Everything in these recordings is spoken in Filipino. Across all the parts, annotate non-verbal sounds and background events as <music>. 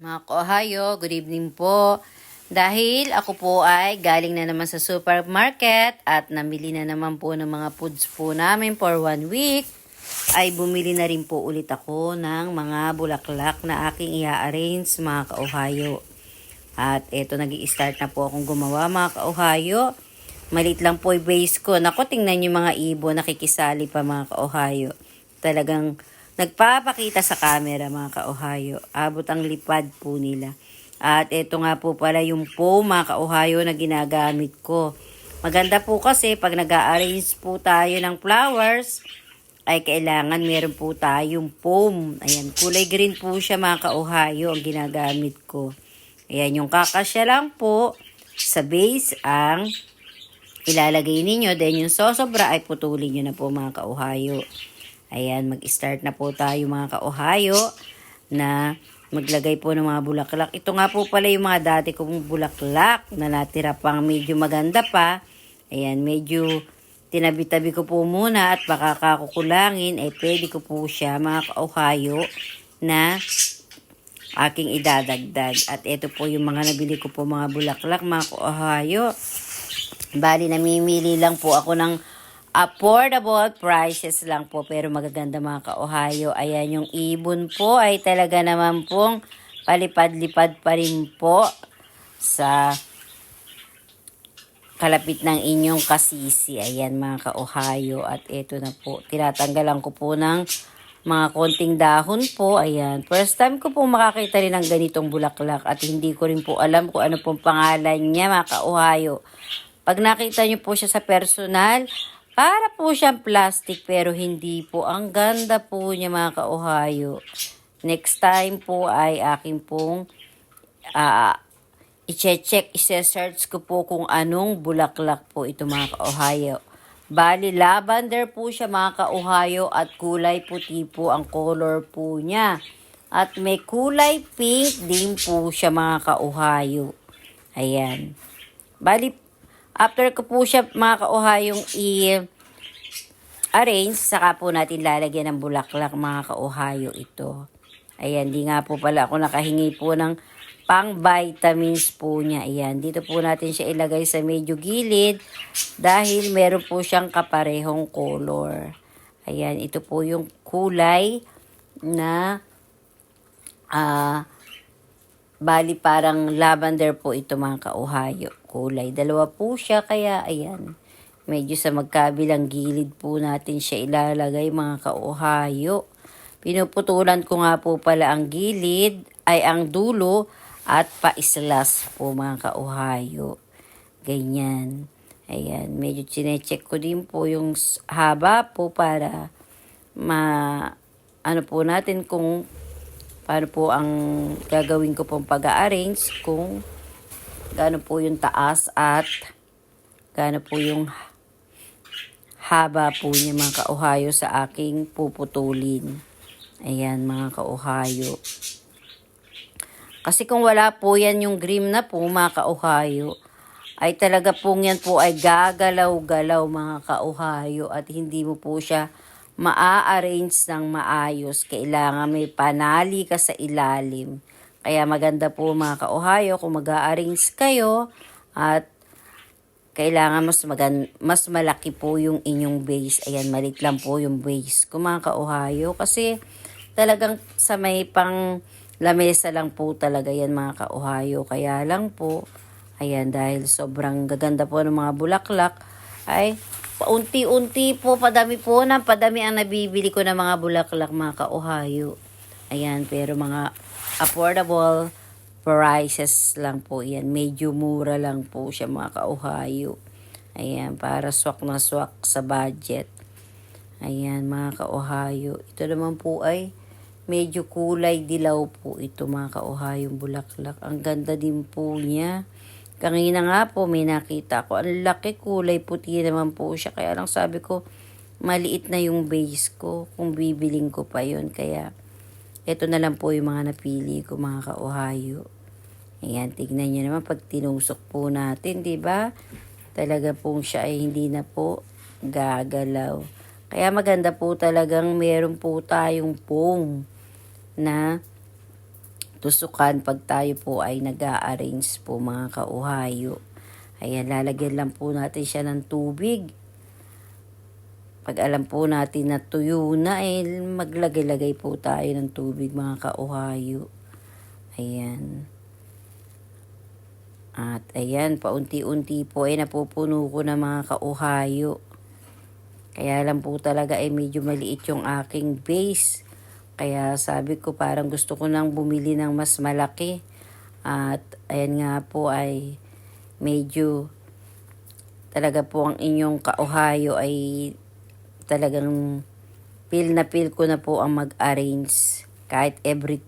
Mga Ohayo, good evening po. Dahil ako po ay galing na naman sa supermarket at namili na naman po ng mga foods po namin for one week, ay bumili na rin po ulit ako ng mga bulaklak na aking i-arrange mga ka-Ohayo. At eto, nag start na po akong gumawa mga ka-Ohayo. Malit lang po yung base ko. Naku, tingnan yung mga ibon, nakikisali pa mga ka-Ohayo. Talagang nagpapakita sa camera mga ka-Ohayo. Abot ang lipad po nila. At ito nga po pala yung foam mga ka-Ohayo na ginagamit ko. Maganda po kasi pag nag arrange po tayo ng flowers, ay kailangan meron po tayong foam. Ayan, kulay green po siya mga ka-Ohayo ang ginagamit ko. Ayan, yung kakasya lang po sa base ang ilalagay ninyo. Then yung sosobra ay putulin nyo na po mga ka-Ohayo. Ayan, mag-start na po tayo mga ka-Ohayo na maglagay po ng mga bulaklak. Ito nga po pala yung mga dati kong bulaklak na natira pang medyo maganda pa. Ayan, medyo tinabi-tabi ko po muna at baka kakukulangin, eh pwede ko po siya mga ka-Ohayo na aking idadagdag. At ito po yung mga nabili ko po mga bulaklak mga ka-Ohayo. Bali, namimili lang po ako ng affordable prices lang po pero magaganda mga ka-Ohio. Ayan yung ibon po ay talaga naman pong palipad-lipad pa rin po sa kalapit ng inyong kasisi. Ayan mga ka-Ohio. At ito na po, tinatanggalan ko po ng mga konting dahon po. Ayan. First time ko po makakita rin ng ganitong bulaklak at hindi ko rin po alam kung ano pong pangalan niya mga ka-Ohio. Pag nakita niyo po siya sa personal, para po siyang plastic pero hindi po. Ang ganda po niya mga ka-Ohio. Next time po ay aking pong uh, i-check, i-search ko po kung anong bulaklak po ito mga ka-Ohio. Bali, lavender po siya mga ka-Ohio at kulay puti po ang color po niya. At may kulay pink din po siya mga ka-Ohio. Ayan. Bali, After ko po siya mga ka-ohayong i-arrange, saka po natin lalagyan ng bulaklak mga ka-ohayo ito. Ayan, di nga po pala ako nakahingi po ng pang vitamins po niya. Ayan, dito po natin siya ilagay sa medyo gilid dahil meron po siyang kaparehong color. Ayan, ito po yung kulay na ah uh, Bali parang lavender po ito mga kauhayo. Kulay. Dalawa po siya kaya ayan. Medyo sa magkabilang gilid po natin siya ilalagay mga kauhayo. Pinuputulan ko nga po pala ang gilid ay ang dulo at paislas po mga kauhayo. Ganyan. Ayan. Medyo chinecheck ko din po yung haba po para ma ano po natin kung paano po ang gagawin ko pong pag-arrange kung gaano po yung taas at gaano po yung haba po niya mga kauhayo sa aking puputulin. Ayan mga kauhayo. Kasi kung wala po yan yung green na po mga kauhayo, ay talaga pong yan po ay gagalaw-galaw mga kauhayo at hindi mo po siya maa-arrange ng maayos. Kailangan may panali ka sa ilalim. Kaya maganda po mga ka-Ohio kung mag arrange kayo at kailangan mas magan mas malaki po yung inyong base. Ayan, malit lang po yung base ko mga ka-Ohio. Kasi talagang sa may pang lamesa lang po talaga yan mga ka-Ohio. Kaya lang po, ayan, dahil sobrang gaganda po ng mga bulaklak, ay Paunti-unti po, padami po na, padami ang nabibili ko ng mga bulaklak mga ka-Ohio. Ayan, pero mga affordable prices lang po yan. Medyo mura lang po siya mga ka-Ohio. Ayan, para swak na swak sa budget. Ayan, mga ka-Ohio. Ito naman po ay medyo kulay dilaw po ito mga ka-Ohio bulaklak. Ang ganda din po niya. Kanina nga po may nakita ko. Ang laki kulay puti naman po siya. Kaya lang sabi ko, maliit na yung base ko kung bibiling ko pa yun. Kaya ito na lang po yung mga napili ko mga ka-Ohio. Ayan, tignan nyo naman pag tinusok po natin, di ba? Talaga pong siya ay hindi na po gagalaw. Kaya maganda po talagang meron po tayong pong na tusukan pag tayo po ay nag arrange po mga kauhayo. Ayan, lalagyan lang po natin siya ng tubig. Pag alam po natin na tuyo na, eh, maglagay-lagay po tayo ng tubig mga kauhayo. Ayan. At ayan, paunti-unti po ay napupuno ko ng mga kauhayo. Kaya lang po talaga ay medyo maliit yung aking base. Kaya sabi ko parang gusto ko nang bumili ng mas malaki. At ayan nga po ay medyo talaga po ang inyong kauhayo ay talagang feel na feel ko na po ang mag-arrange kahit every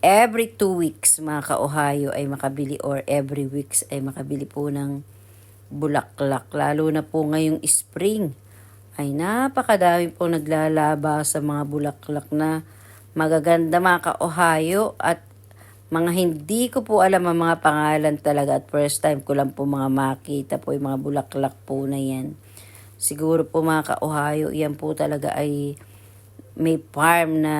every two weeks mga ka-Ohio ay makabili or every weeks ay makabili po ng bulaklak. Lalo na po ngayong spring ay napakadami po naglalaba sa mga bulaklak na magaganda mga ka-Ohio at mga hindi ko po alam ang mga pangalan talaga at first time ko lang po mga makita po yung mga bulaklak po na yan. Siguro po mga ka-Ohio, yan po talaga ay may farm na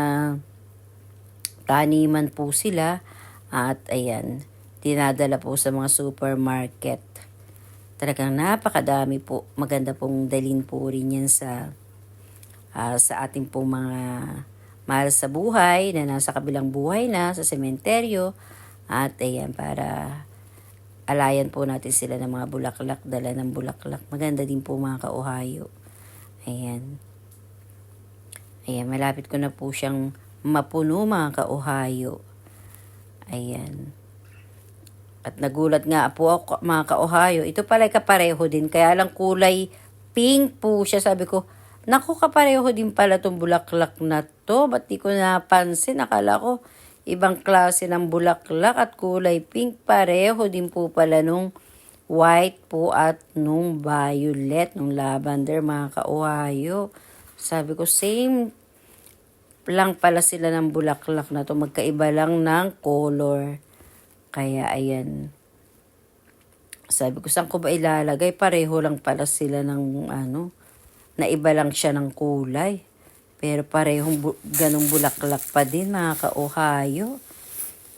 taniman po sila at ayan, dinadala po sa mga supermarket. Talagang napakadami po. Maganda pong dalin po rin yan sa ah, sa ating pong mga mahal sa buhay na nasa kabilang buhay na sa sementeryo. At ayan, para alayan po natin sila ng mga bulaklak, dala ng bulaklak. Maganda din po mga ka-Ohio. Ayan. Ayan, malapit ko na po siyang mapuno mga ka-Ohio. Ayan. At nagulat nga po ako mga ka-Ohio. Ito pala kapareho din. Kaya lang kulay pink po siya. Sabi ko, naku kapareho din pala itong bulaklak na to. Ba't di ko napansin? Akala ko ibang klase ng bulaklak at kulay pink. Pareho din po pala nung white po at nung violet, nung lavender mga ka-Ohio. Sabi ko, same lang pala sila ng bulaklak na to. Magkaiba lang ng color. Kaya ayan. Sabi ko, saan ko ba ilalagay? Pareho lang pala sila ng ano. Naiba lang siya ng kulay. Pero parehong bu- ganong bulaklak pa din mga ka-Ohio.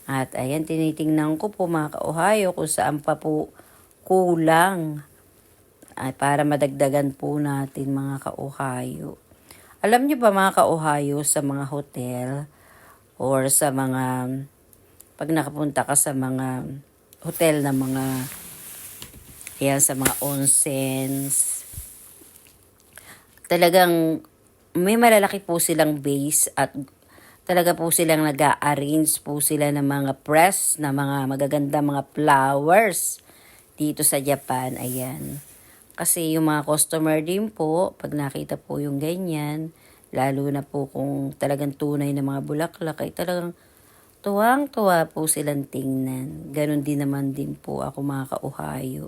At ayan, tinitingnan ko po mga ka-Ohio kung saan pa po kulang. Ay, para madagdagan po natin mga ka-Ohio. Alam niyo ba mga ka-Ohio sa mga hotel or sa mga pag nakapunta ka sa mga hotel na mga yan sa mga onsens talagang may malalaki po silang base at talaga po silang nag arrange po sila ng mga press na mga magaganda mga flowers dito sa Japan. Ayan. Kasi yung mga customer din po, pag nakita po yung ganyan, lalo na po kung talagang tunay na mga bulaklak, ay talagang tuwang-tuwa po silang tingnan. Ganon din naman din po ako mga kauhayo.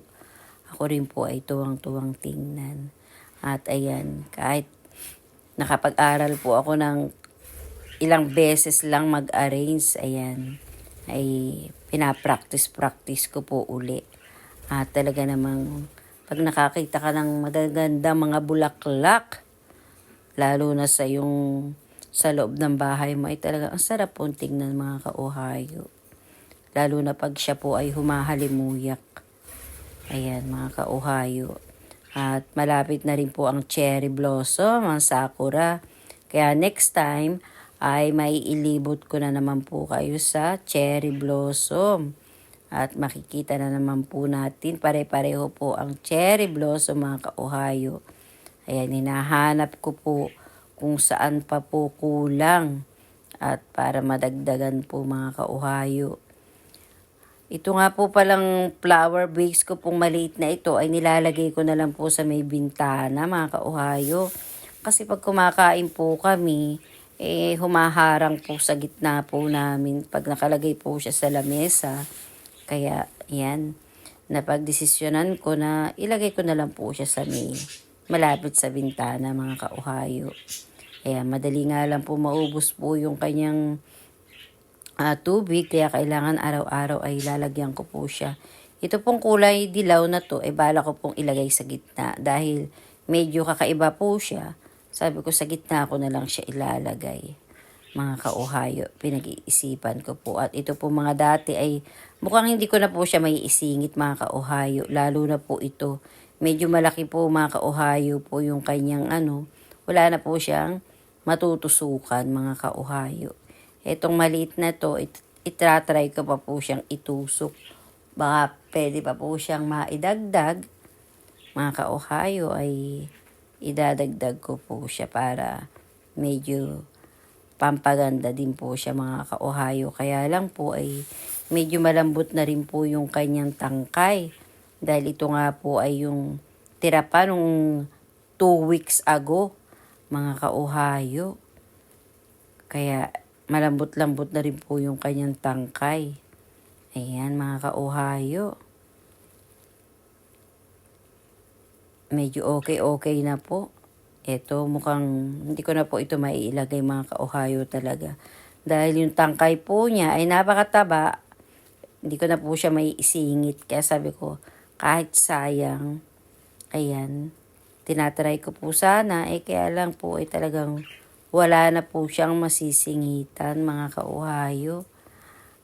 Ako rin po ay tuwang-tuwang tingnan. At ayan, kahit nakapag-aral po ako ng ilang beses lang mag-arrange, ayan, ay pinapractice-practice ko po uli. At talaga namang pag nakakita ka ng magaganda mga bulaklak, lalo na sa yung sa loob ng bahay mo, ay talaga ang sarap pong tingnan mga kauhayo. Lalo na pag siya po ay humahalimuyak. Ayan mga kauhayo. At malapit na rin po ang cherry blossom, ang sakura. Kaya next time ay may ilibot ko na naman po kayo sa cherry blossom. At makikita na naman po natin, pare-pareho po ang cherry blossom mga ka-Ohio. Ayan, hinahanap ko po kung saan pa po kulang. At para madagdagan po mga ka-Ohio. Ito nga po palang flower base ko pong maliit na ito ay nilalagay ko na lang po sa may bintana mga ka-Ohio. Kasi pag kumakain po kami, eh humaharang po sa gitna po namin pag nakalagay po siya sa lamesa. Kaya yan, napagdesisyonan ko na ilagay ko na lang po siya sa may malapit sa bintana mga ka-Ohio. Kaya madali nga lang po maubos po yung kanyang ah, tubig kaya kailangan araw-araw ay lalagyan ko po siya. Ito pong kulay dilaw na to ay bala ko pong ilagay sa gitna dahil medyo kakaiba po siya. Sabi ko sa gitna ko na lang siya ilalagay. mga ka-Ohio. Pinag-iisipan ko po. At ito po mga dati ay mukhang hindi ko na po siya may isingit mga ka-Ohio. Lalo na po ito. Medyo malaki po mga ka-Ohio po yung kanyang ano. Wala na po siyang matutusukan mga ka-Ohio. Itong maliit na to, it, itratry ko pa po siyang itusok. Baka pwede pa po siyang maidagdag. Mga ka-Ohio ay idadagdag ko po siya para medyo pampaganda din po siya mga ka-Ohio. Kaya lang po ay medyo malambot na rin po yung kanyang tangkay. Dahil ito nga po ay yung tira pa nung two weeks ago mga ka-Ohio. Kaya malambot-lambot na rin po yung kanyang tangkay. Ayan mga ka-Ohio. Medyo okay-okay na po. Ito mukhang hindi ko na po ito maiilagay mga ka-Ohio talaga. Dahil yung tangkay po niya ay napakataba. Hindi ko na po siya may isingit. Kaya sabi ko, kahit sayang, ayan, tinatry ko po sana. Eh kaya lang po ay talagang wala na po siyang masisingitan mga ka-Ohio.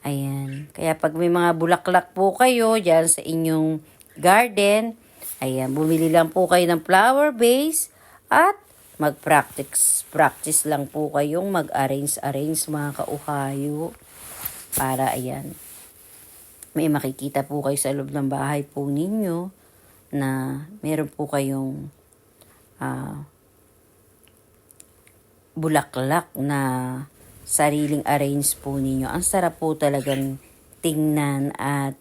Ayan. Kaya pag may mga bulaklak po kayo dyan sa inyong garden, ayan, bumili lang po kayo ng flower base at mag-practice practice lang po kayong mag-arrange-arrange mga kauhayo para ayan may makikita po kayo sa loob ng bahay po ninyo na meron po kayong ah, bulaklak na sariling arrange po ninyo. Ang sarap po talagang tingnan at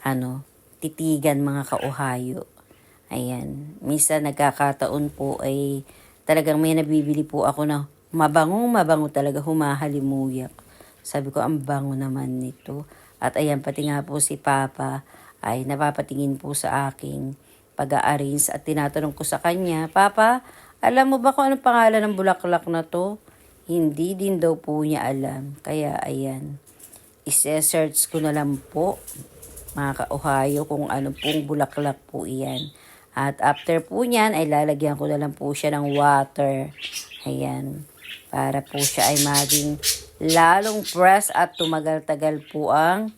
ano, titigan mga kauhayo. Ayan. Minsan nagkakataon po ay talagang may nabibili po ako na mabangong mabango talaga humahalimuyak. Sabi ko, ang bango naman nito. At ayan, pati nga po si Papa ay napapatingin po sa aking pag-a-arrange at tinatanong ko sa kanya, Papa, alam mo ba kung anong pangalan ng bulaklak na to? Hindi din daw po niya alam. Kaya ayan, ise-search ko na lang po mga ka-Ohio kung ano pong bulaklak po iyan. At after po niyan ay lalagyan ko na lang po siya ng water. Ayan. Para po siya ay maging lalong press at tumagal-tagal po ang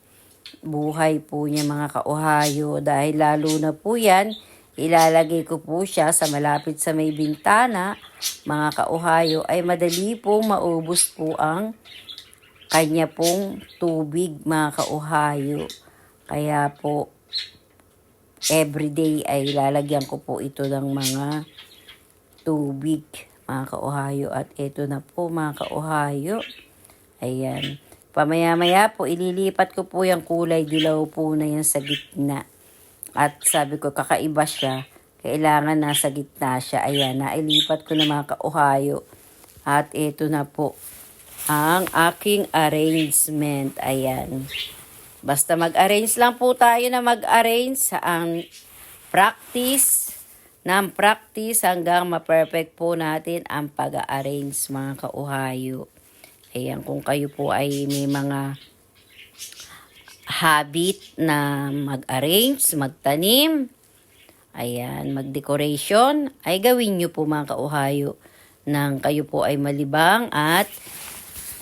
buhay po niya mga ka-Ohio. Dahil lalo na po yan, ilalagay ko po siya sa malapit sa may bintana, mga ka-Ohio, ay madali pong maubos po ang kanya pong tubig, mga ka-Ohio. Kaya po, everyday ay lalagyan ko po ito ng mga tubig, mga ka-Ohio. At ito na po, mga ka-Ohio. Ayan. Pamaya-maya po, ililipat ko po yung kulay dilaw po na yan sa gitna. At sabi ko, kakaiba siya. Kailangan nasa gitna siya. Ayan, nailipat ko na mga ka-Ohio. At ito na po, ang aking arrangement. Ayan. Basta mag-arrange lang po tayo na mag-arrange sa ang practice ng practice hanggang ma-perfect po natin ang pag-arrange mga ka-Ohio. Ayan, kung kayo po ay may mga habit na mag-arrange, magtanim, ayan, mag-decoration, ay gawin nyo po mga ka-Ohio nang kayo po ay malibang at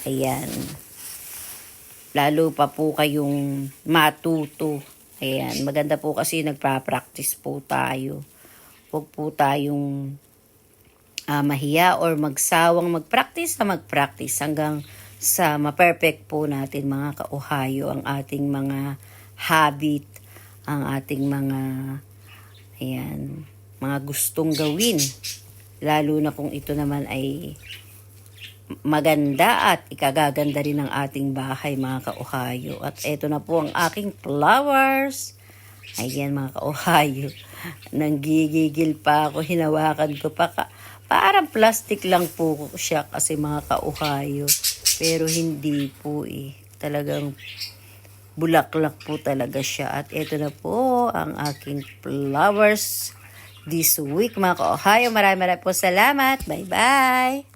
ayan, lalo pa po kayong matuto. Ayan, maganda po kasi nagpa-practice po tayo. Huwag po tayong ah, mahiya or magsawang mag-practice na mag-practice hanggang sa ma-perfect po natin mga ka-Ohio ang ating mga habit, ang ating mga ayan, mga gustong gawin. Lalo na kung ito naman ay maganda at ikagaganda rin ng ating bahay mga ka-Ohio. At eto na po ang aking flowers. Ayan mga ka-Ohio. <laughs> Nanggigigil pa ako, hinawakan ko pa. Parang plastic lang po siya kasi mga ka-Ohio. Pero hindi po eh. Talagang bulaklak po talaga siya. At eto na po ang aking flowers this week mga ka-Ohio. Maraming maraming po salamat. Bye-bye!